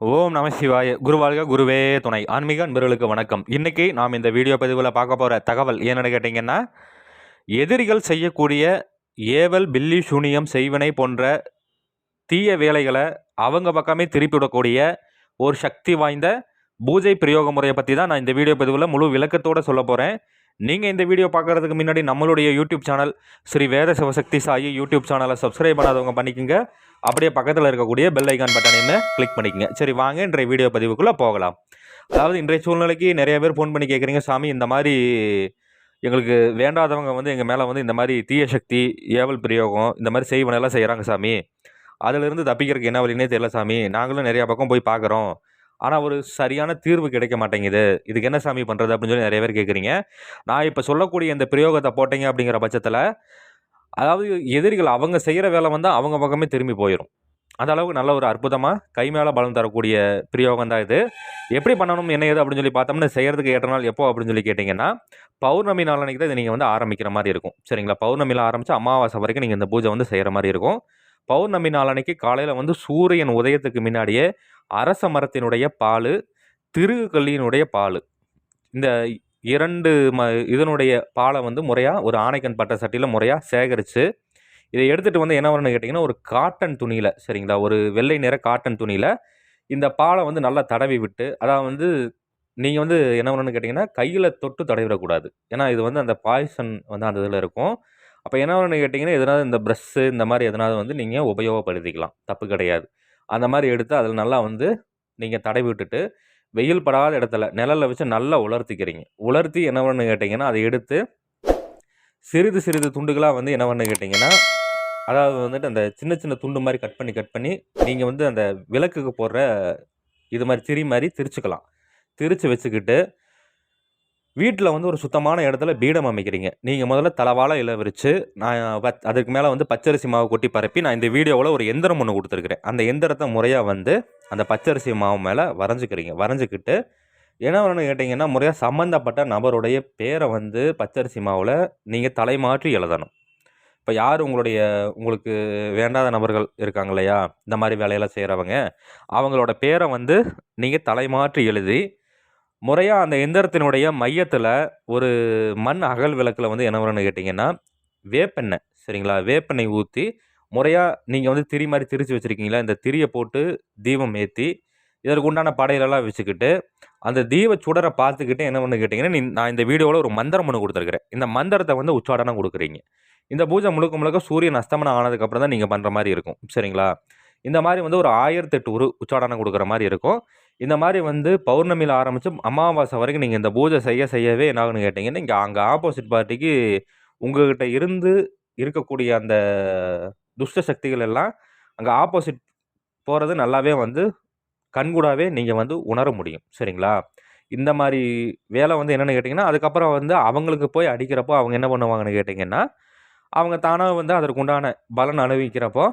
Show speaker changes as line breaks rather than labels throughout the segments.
ஓம் நம சிவாய. குருவாழ்க குருவே துணை. ஆன்மீக அன்பர்களுக்கு வணக்கம். இன்றைக்கி நாம் இந்த வீடியோ பதிவில் பார்க்க போகிற தகவல் என்னென்னு கேட்டிங்கன்னா எதிரிகள் செய்யக்கூடிய ஏவல் பில்லி சூனியம் செய்வினை போன்ற தீய வேலைகளை அவங்க பக்கமே திருப்பிவிடக்கூடிய ஒரு சக்தி வாய்ந்த பூஜை பிரயோக முறையை பற்றி தான் நான் இந்த வீடியோ பதிவில் முழு விளக்கத்தோடு சொல்ல போகிறேன் நீங்கள் இந்த வீடியோ பார்க்குறதுக்கு முன்னாடி நம்மளுடைய YouTube channel Sri Veda Sivasakthi Sai YouTube சேனலை சப்ஸ்கிரைப் பண்ணாதவங்க பண்ணிக்கோங்க. அப்படியே பக்கத்தில் இருக்கக்கூடிய பெல் ஐக்கான் பட்டனையுமே கிளிக் பண்ணிக்கங்க. சரி வாங்க இன்றைய வீடியோ பதிவுக்குள்ளே போகலாம். அதாவது இன்றைய சூழ்நிலைக்கு நிறைய பேர் ஃபோன் பண்ணி கேட்குறீங்க சாமி இந்த மாதிரி எங்களுக்கு வேண்டாதவங்க வந்து எங்கள் மேலே வந்து இந்த மாதிரி தீய சக்தி ஏவல் பிரயோகம் இந்த மாதிரி செய்வனெல்லாம் செய்கிறாங்க சாமி. அதிலிருந்து தப்பிக்கிறதுக்கு என்ன வழினே தெரியல சாமி. நாங்களும் நிறையா பக்கம் போய் பார்க்குறோம். ஆனால் ஒரு சரியான தீர்வு கிடைக்க மாட்டேங்குது. இதுக்கு என்ன சாமி பண்ணுறது அப்படின்னு சொல்லி நிறைய பேர் கேட்குறீங்க. நான் இப்போ சொல்லக்கூடிய இந்த பிரயோகத்தை போட்டீங்க அப்படிங்கிற பட்சத்தில் அதாவது எதிரிகள் அவங்க செய்கிற வேலை வந்து அவங்க பக்கமே திரும்பி போயிடும் அந்த அளவுக்கு நல்ல ஒரு அற்புதமாக கை மேலே பலம் தரக்கூடிய பிரயோகம் தான் இது. எப்படி பண்ணணும் என்ன ஏது அப்படின்னு சொல்லி பார்த்தோம்னா செய்கிறதுக்கு ஏற்ற நாள் எப்போ அப்படின்னு சொல்லி கேட்டிங்கன்னா பௌர்ணமி நாளன்னைக்கு தான் இதை நீங்கள் வந்து ஆரம்பிக்கிற மாதிரி இருக்கும். சரிங்களா? பௌர்ணமியில் ஆரம்பித்து அமாவாசை வரைக்கும் நீங்கள் இந்த பூஜை வந்து செய்கிற மாதிரி இருக்கும். பௌர்ணமி நாளன்னைக்கு காலையில் வந்து சூரியன் உதயத்துக்கு முன்னாடியே அரச மரத்தினுடைய பால் திருகல்லியினுடைய பால். இந்த இரண்டு ம இதனுடைய பாலை வந்து முறையாக ஒரு ஆணைக்கன் பட்ட சட்டியில் முறையாக சேகரித்து இதை எடுத்துகிட்டு வந்து என்ன வரணும்னு கேட்டிங்கன்னா ஒரு காட்டன் துணியில் சரிங்களா? ஒரு வெள்ளை நிற காட்டன் துணியில் இந்த பாலை வந்து நல்லா தடவி விட்டு அதாவது வந்து நீங்கள் வந்து என்ன பண்ணணும்னு கேட்டிங்கன்னா கையில் தொட்டு தடவிடக்கூடாது. ஏன்னா இது வந்து அந்த பாய்சன் வந்து அந்த இதில் இருக்கும். அப்போ என்ன பண்ணணும்னு கேட்டிங்கன்னா எதனாவது இந்த ப்ரெஷ்ஷு இந்த மாதிரி எதனாவது வந்து நீங்கள் உபயோகப்படுத்திக்கலாம். தப்பு கிடையாது. அந்த மாதிரி எடுத்து அதில் நல்லா வந்து நீங்கள் தடவி விட்டுட்டு வெயில் படாத இடத்துல நிழல்ல வச்சு நல்லா உலர்த்திக்கிறீங்க. உலர்த்தி என்ன பண்ணு கேட்டிங்கன்னா அதை எடுத்து சிறிது சிறிது துண்டுகளாக வந்து என்ன பண்ணு கேட்டிங்கன்னா அதாவது வந்துட்டு அந்த சின்ன சின்ன துண்டு மாதிரி கட் பண்ணி கட் பண்ணி நீங்கள் வந்து அந்த விளக்குக்கு போடுற இது மாதிரி திரி மாதிரி திரிச்சுக்கலாம். திரித்து வச்சுக்கிட்டு வீட்டில் வந்து ஒரு சுத்தமான இடத்துல பீடம் அமைக்கிறீங்க. நீங்கள் முதல்ல தலவாழை இலை விரித்து நான் அதுக்கு மேலே வந்து பச்சரிசி மாவு கொட்டி பரப்பி நான் இந்த வீடியோவில் ஒரு எந்திரம் ஒன்று கொடுத்துருக்குறேன். அந்த எந்திரத்தை முறையாக வந்து அந்த பச்சரிசி மாவு மேலே வரைஞ்சிக்கிறீங்க. வரைஞ்சிக்கிட்டு என்ன வேணும்னு கேட்டிங்கன்னா முறையாக சம்மந்தப்பட்ட நபருடைய பேரை வந்து பச்சரிசி மாவில் நீங்கள் தலைமாற்றி எழுதணும். இப்போ யார் உங்களுடைய உங்களுக்கு வேண்டாத நபர்கள் இருக்காங்க இல்லையா? இந்த மாதிரி வேலையெல்லாம் செய்கிறவங்க அவங்களோட பேரை வந்து நீங்கள் தலைமாற்றி எழுதி முறையாக அந்த எந்திரத்தினுடைய மையத்தில் ஒரு மண் அகல் விளக்கில் வந்து என்ன வரும்னு கேட்டிங்கன்னா வேப்பெண்ணெய் சரிங்களா? வேப்பெண்ணெய் ஊற்றி முறையாக நீங்கள் வந்து திரி மாதிரி திரிச்சு வச்சுருக்கீங்களா? இந்த திரியை போட்டு தீபம் ஏற்றி இதற்கு உண்டான படையிலெல்லாம் வச்சுக்கிட்டு அந்த தீப சுடரை பார்த்துக்கிட்டு என்ன பண்ணு கேட்டிங்கன்னா நீ நான் இந்த வீடியோவில் ஒரு மந்திரம் ஒன்று கொடுத்துருக்குறேன். இந்த மந்திரத்தை வந்து உச்சாடனம் கொடுக்குறீங்க. இந்த பூஜை முழுக்க முழுக்க சூரியன் அஸ்தமனம் ஆனதுக்கப்புறம் தான் நீங்கள் பண்ணுற மாதிரி இருக்கும் சரிங்களா? இந்த மாதிரி வந்து ஒரு ஆயிரத்தெட்டு உரு உச்சாடனம் கொடுக்குற மாதிரி இருக்கும். இந்த மாதிரி வந்து பௌர்ணமியில் ஆரம்பித்து அமாவாசை வரைக்கும் நீங்கள் இந்த பூஜை செய்ய செய்யவே என்ன ஆகுன்னு கேட்டிங்கன்னா இங்கே அங்கே ஆப்போசிட் பார்ட்டிக்கு உங்கள்கிட்ட இருந்து இருக்கக்கூடிய அந்த துஷ்ட சக்திகள் எல்லாம் அங்கே ஆப்போசிட் போகிறது நல்லாவே வந்து கண்கூடாவே நீங்கள் வந்து உணர முடியும். சரிங்களா? இந்த மாதிரி வேலை வந்து என்னென்னு கேட்டிங்கன்னா அதுக்கப்புறம் வந்து அவங்களுக்கு போய் அடிக்கிறப்போ அவங்க என்ன பண்ணுவாங்கன்னு கேட்டிங்கன்னா அவங்க தானாக வந்து அதற்கு உண்டான பலன் அனுபவிக்கிறப்போ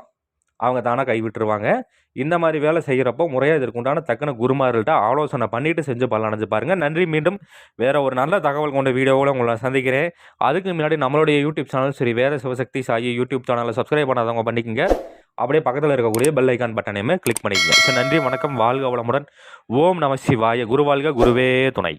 அவங்க தானாக கைவிட்டுருவாங்க. இந்த மாதிரி வேலை செய்கிறப்போ முறையாக இதற்கு உண்டான தக்கன குருமார்கள்ட்ட ஆலோசனை பண்ணிவிட்டு செஞ்சு பலனடைஞ்சு பாருங்கள் நன்றி. மீண்டும் வேறு ஒரு நல்ல தகவல் கொண்ட வீடியோவில் உங்களை சந்திக்கிறேன். அதுக்கு முன்னாடி நம்மளுடைய யூடியூப் சேனல் சரி வேறு சிவசக்தி சாயி யூடியூப் சேனலை சப்ஸ்கிரைப் பண்ணாதவங்க பண்ணிக்கோங்க. அப்படியே பக்கத்தில் இருக்கக்கூடிய பெல் ஐக்கான் பட்டனையுமே கிளிக் பண்ணிக்கோங்க. சரி நன்றி. வணக்கம். வாழ்க வளமுடன். ஓம் நம சிவாய. குருவாழ்க குருவே துணை.